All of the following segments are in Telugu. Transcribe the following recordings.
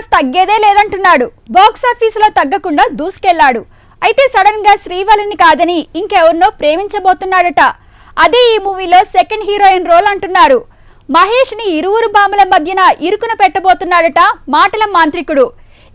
ప్రభాస్ తగ్గేదే లేదంటున్నాడు. బాక్స్ ఆఫీసులో తగ్గకుండా దూసుకెళ్ళాడు. అయితే సడన్గా శ్రీవల్లిని కాదని ఇంకెవరినో ప్రేమించబోతున్నాడట. అదే ఈ మూవీలో సెకండ్ హీరోయిన్ రోల్ అంటున్నారు. మహేష్ని ఇరువురు బాముల మధ్యన ఇరుకున పెట్టబోతున్నాడట మాటల మాంత్రికుడు.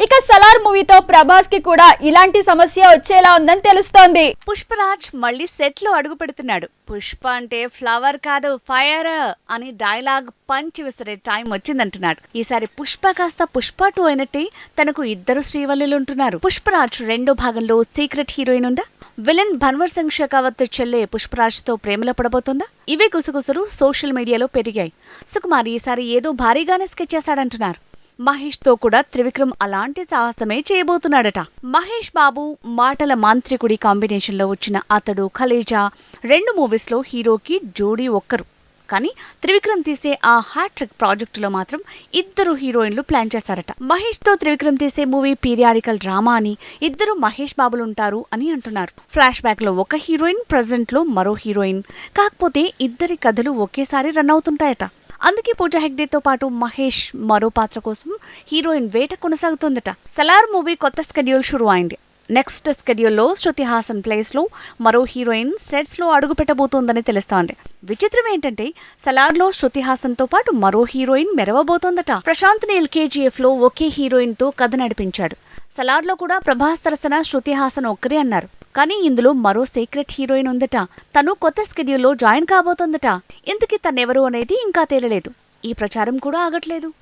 ఇక సలార్ మూవీతో ప్రభాస్కి కూడా ఇలాంటి సమస్య వచ్చేలా ఉందని తెలుస్తోంది. పుష్పరాజ్ మళ్ళీ సెట్లో అడుగు పెడుతున్నాడు. పుష్ప అంటే ఫ్లవర్ కాదు ఫైర్ అని డైలాగ్ పంచి విసిరే టైం వచ్చిందంటున్నాడు. ఈసారి పుష్ప కాస్త పుష్ప టూ అయినట్టే తనకు ఇద్దరు శ్రీవల్లులు ఉంటున్నారు. పుష్పరాజ్ రెండో భాగంలో సీక్రెట్ హీరోయిన్ ఉందా? విలన్ భన్వర్ సింగ్ షెకావత్ చెల్లె పుష్పరాజ్తో ప్రేమలో పడబోతుందా? ఇవే గుసగుసలు సోషల్ మీడియాలో పెరిగాయి. సుకుమార్ ఈసారి ఏదో భారీగానే స్కెచ్ చేశాడంటున్నారు. మహేష్తో కూడా త్రివిక్రమ్ అలాంటి సాహసమే చేయబోతున్నాడట. మహేష్ బాబు మాటల మాంత్రికుడి కాంబినేషన్లో వచ్చిన అతడు ఖలేజా రెండు మూవీస్లో హీరోకి జోడీ ఒక్కరు. కానీ త్రివిక్రమ్ తీసే ఆ హ్యాట్రిక్ ప్రాజెక్టులో మాత్రం ఇద్దరు హీరోయిన్లు ప్లాన్ చేశారట. మహేష్తో త్రివిక్రమ్ తీసే మూవీ పీరియాడికల్ డ్రామా అని ఇద్దరు మహేష్ బాబులు ఉంటారు అని అంటున్నారు. ఫ్లాష్ బ్యాక్లో ఒక హీరోయిన్ ప్రజెంట్లో మరో హీరోయిన్. కాకపోతే ఇద్దరి కథలు ఒకేసారి రన్ అవుతుంటాయట. అందుకే పూజా హెగ్డేతో పాటు మహేష్ మరో పాత్ర కోసం హీరోయిన్ వేట కొనసాగుతుందట. సలార్ మూవీ కొత్త స్కెడ్యూల్ షురు అయింది నెక్స్ట్ స్కెడ్యూల్లో శృతి హాసన్ ప్లేస్లో మరో హీరోయిన్ సెట్స్లో అడుగుపెట్టబోతోందని అడుగు పెట్టబోతోందని తెలుస్తోంది. విచిత్రం ఏంటంటే సలార్లో శృతి హాసన్తో పాటు మరో హీరోయిన్ మెరవబోతోందట. ప్రశాంత్ నీల్ ఒకే హీరోయిన్తో కథ నడిపించాడు. సలార్లో కూడా ప్రభాస్ తరసన శృతి హాసన్ ఒక్కరే అన్నారు. కానీ ఇందులో మరో సీక్రెట్ హీరోయిన్ ఉందట. తను కొత్త స్కెడ్యూల్లో జాయిన్ కాబోతోందట. ఇంతకీ తనెవరు అనేది ఇంకా తేలలేదు. ఈ ప్రచారం కూడా ఆగట్లేదు.